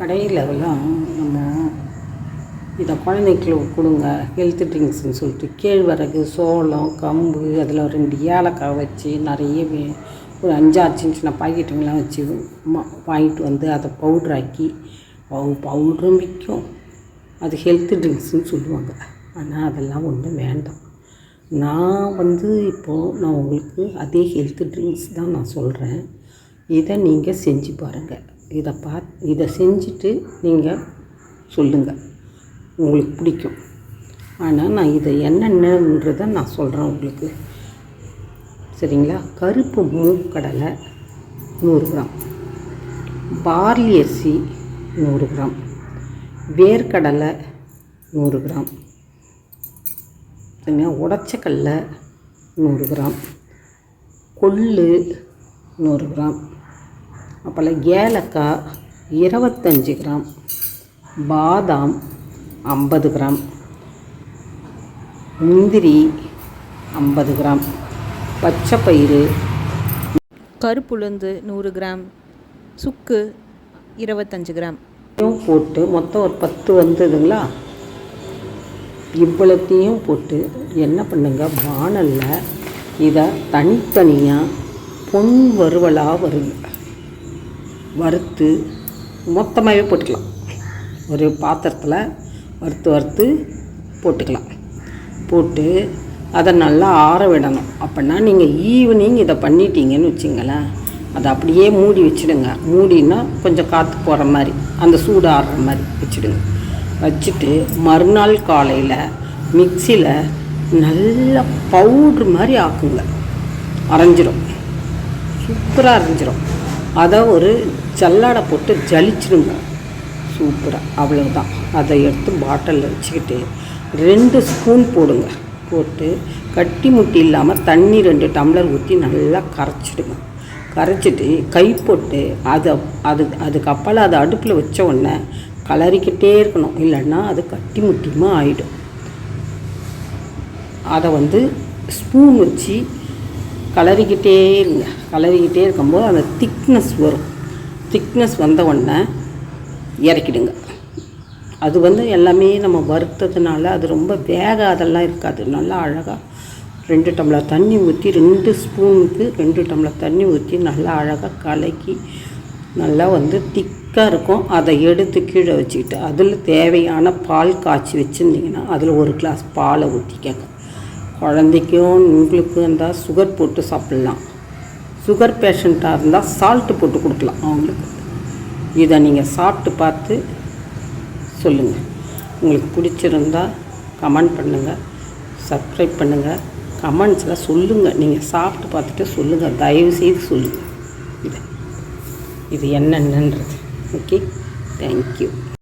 கடையிலலாம் நம்ம இதை குழந்தைங்களுக்கு கொடுங்க ஹெல்த் ட்ரிங்க்ஸ்னு சொல்லிட்டு கேழ்வரகு சோளம் கம்பு அதில் ரெண்டு ஏலக்காய் வச்சு நிறைய வே- ஒரு அஞ்சாறு சின்ன சின்ன பாக்கெட்டுங்கெல்லாம் வச்சு வாங்கிட்டு வந்து அதை பவுட்ராக்கி பவு பவுட்ரும் விற்கும் அது ஹெல்த் ட்ரிங்க்ஸ்னு சொல்லுவாங்க. ஆனால் அதெல்லாம் ஒன்றும் வேண்டாம். நான் வந்து இப்போது நான் உங்களுக்கு அதே ஹெல்த் ட்ரிங்க்ஸ் தான் நான் சொல்கிறேன் இதை நீங்கள் செஞ்சு பாருங்கள் இதை பாத் இதை செஞ்சுட்டு நீங்கள் சொல்லுங்கள் உங்களுக்கு பிடிக்கும். ஆனால் நான் இதை என்னென்னன்றதை நான் சொல்கிறேன் உங்களுக்கு. சரிங்களா? கருப்பு மூக்கடலை நூறு கிராம். பார்லி அரிசி நூறு கிராம். வேர்க்கடலை நூறு கிராம். சரிங்களா? உடச்சக்கல்ல நூறு கிராம். கொள்ளு நூறு கிராம். அப்புறம் ஏலக்காய் இருபத்தஞ்சி கிராம் பாதாம் ஐம்பது கிராம் முந்திரி ஐம்பது கிராம் பச்சைப்பயிறு கருப்புளுந்து நூறு கிராம் சுக்கு இருபத்தஞ்சு கிராம். போட்டு மொத்தம் ஒரு பத்து வந்ததுங்களா? இவ்வளத்தையும் போட்டு என்ன பண்ணுங்க? வானலில் இதை தனித்தனியாக பொன் வறுவலாக வருங்க. வறுத்து மொத்தமாகவே போட்டுக்கலாம். ஒரு பாத்திரத்தில் வறுத்து வறுத்து போட்டுக்கலாம். போட்டு அதை நல்லா ஆற விடணும். அப்படின்னா நீங்கள் ஈவினிங் இதை பண்ணிட்டீங்கன்னு வச்சுங்களேன் அதை அப்படியே மூடி வச்சிடுங்க. மூடினா கொஞ்சம் காற்று போகிற மாதிரி அந்த சூடு ஆடுற மாதிரி வச்சிடுங்க. வச்சுட்டு மறுநாள் காலையில் மிக்சியில் நல்ல பவுட்ரு மாதிரி ஆக்குங்க. அரைஞ்சிரும். சூப்பராக அரைஞ்சிரும். அதை ஒரு ஜல்லாடை போட்டு ஜலிச்சிடுங்க. சூப்பராக அவ்வளோதான் அதை எடுத்து பாட்டிலில் வச்சுக்கிட்டு ரெண்டு ஸ்பூன் போடுங்க. போட்டு கட்டி முட்டி இல்லாமல் தண்ணி ரெண்டு டம்ளர் ஊற்றி நல்லா கரைச்சிடுங்க. கரைச்சிட்டு கை போட்டு அதை அது அதுக்கப்புறம் அதை அடுப்பில் வச்ச உடனே கலரிக்கிட்டே இருக்கணும். இல்லைன்னா அது கட்டி முட்டியுமா ஆகிடும் அதை வந்து ஸ்பூன் வச்சு கலரிக்கிட்டே இருங்க. கலரிக்கிட்டே இருக்கும்போது அந்த திக்னஸ் வரும். திக்னஸ் வந்த உடனே இறக்கிடுங்க. அது வந்து எல்லாமே நம்ம வறுத்ததுனால அது ரொம்ப வேகாதெல்லாம் இருக்காது. நல்லா அழகாக ரெண்டு டம்ளர் தண்ணி ஊற்றி ரெண்டு ஸ்பூனுக்கு ரெண்டு டம்ளர் தண்ணி ஊற்றி நல்லா அழகாக கலக்கி நல்லா வந்து திக்காக இருக்கும். அதை எடுத்து கீழே வச்சுக்கிட்டு அதில் தேவையான பால் காய்ச்சி வச்சுருந்தீங்கன்னா அதில் ஒரு கிளாஸ் பாலை ஊற்றிக்கங்க குழந்தைக்கும் உங்களுக்கும் இருந்தால் சுகர் போட்டு சாப்பிட்லாம். சுகர் பேஷண்ட்டாக இருந்தால் சால்ட்டு போட்டு கொடுக்கலாம் அவங்களுக்கு. இதை நீங்கள் சாப்பிட்டு பார்த்து சொல்லுங்கள் உங்களுக்கு பிடிச்சிருந்தா கமெண்ட் பண்ணுங்கள் சப்ஸ்கிரைப் பண்ணுங்கள் கமெண்ட்ஸில் சொல்லுங்கள் நீங்கள் சாப்பிட்டு பார்த்துட்டு சொல்லுங்கள் தயவு செய்து சொல்லுங்கள் இது. இது என்னென்னன்றது. Okay thank you